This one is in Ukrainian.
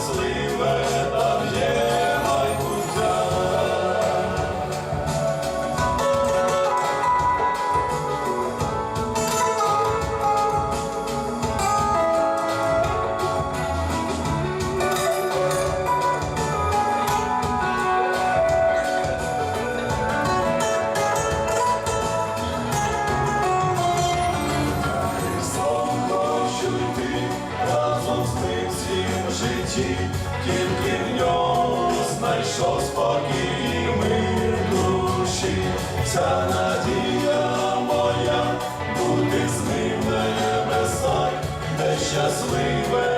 sleeveless. душі, тільки в ньому знайшов спокій і мир душі, ця надія моя, бути з ним на небесах, де щасливе.